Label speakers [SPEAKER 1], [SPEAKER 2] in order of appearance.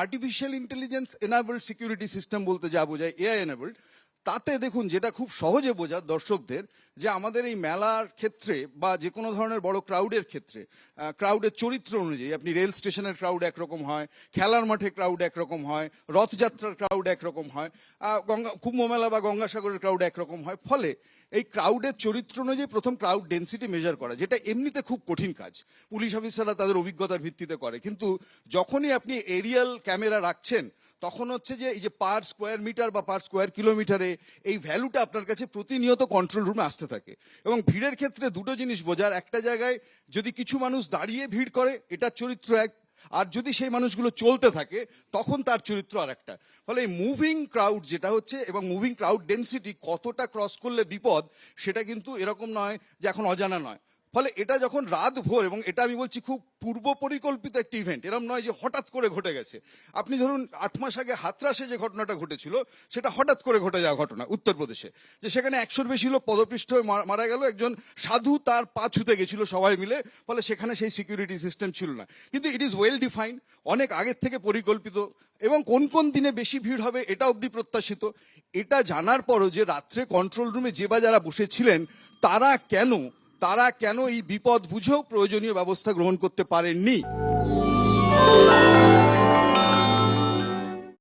[SPEAKER 1] Artificial intelligence enabled security system বলতে যা বোঝায় এআই এনাবেলড তাতে দেখুন যেটা খুব সহজে বোঝা দর্শকদের যে আমাদের এই মেলার ক্ষেত্রে বা যে কোনো ধরনের বড় ক্রাউডের ক্ষেত্রে ক্রাউডের চরিত্র অনুযায়ী, আপনি রেল স্টেশনের ক্রাউড একরকম হয়, খেলার মাঠে ক্রাউড একরকম হয়, রথযাত্রার ক্রাউড একরকম হয় গঙ্গা কুম্ভ মেলা বা গঙ্গাসাগরের ক্রাউড একরকম হয়, ফলে এই ক্রাউডের চরিত্র অনুযায়ী প্রথম ক্রাউড ডেন্সিটি মেজার করা, যেটা এমনিতে খুব কঠিন কাজ। পুলিশ অফিসাররা তাদের অভিজ্ঞতার ভিত্তিতে করে, কিন্তু যখনই আপনি এরিয়াল ক্যামেরা রাখছেন তখন হচ্ছে যে এই যে পার স্কোয়ার মিটার বা পার স্কোয়ার কিলোমিটারে এই ভ্যালুটা আপনার কাছে প্রতিনিয়ত কন্ট্রোল রুমে আসতে থাকে। এবং ভিড়ের ক্ষেত্রে দুটো জিনিস বোঝার। একটা জায়গায় যদি কিছু মানুষ দাঁড়িয়ে ভিড় করে এটার চরিত্র এক। আর যদি সেই মানুষগুলো চলতে থাকে, তখন তার চরিত্র আর একটা ফলে এই মুভিং ক্রাউড যেটা হচ্ছে এবং মুভিং ক্রাউড ডেন্সিটি কতটা ক্রস করলে বিপদ, সেটা কিন্তু এরকম নয় যে এখন অজানা নয়। ফলে এটা যখন রাত ভোর, এবং এটা আমি বলছি খুব পূর্ব পরিকল্পিত একটি ইভেন্ট এরকম নয় যে হঠাৎ করে ঘটে গেছে। আপনি ধরুন আট মাস আগে হাতরাসে যে ঘটনাটা ঘটেছিল, সেটা হঠাৎ করে ঘটে যাওয়া ঘটনা উত্তরপ্রদেশে, যে সেখানে একশোর বেশি লোক পদপৃষ্ঠ হয়ে মারা- মারা গেল, একজন সাধু তার পা ছুতে গেছিল সবাই মিলে, ফলে সেখানে সেই সিকিউরিটি সিস্টেম ছিল না। কিন্তু ইট ইজ ওয়েল ডিফাইন্ড অনেক আগের থেকে পরিকল্পিত, এবং কোন কোন দিনে বেশি ভিড় হবে এটা অবধি প্রত্যাশিত। এটা জানার পরও যে রাত্রে কন্ট্রোল রুমে যে বা যারা বসেছিলেন, তারা কেন তারা কেন এই বিপদ বুঝেও প্রয়োজনীয় ব্যবস্থা গ্রহণ করতে পারেননি?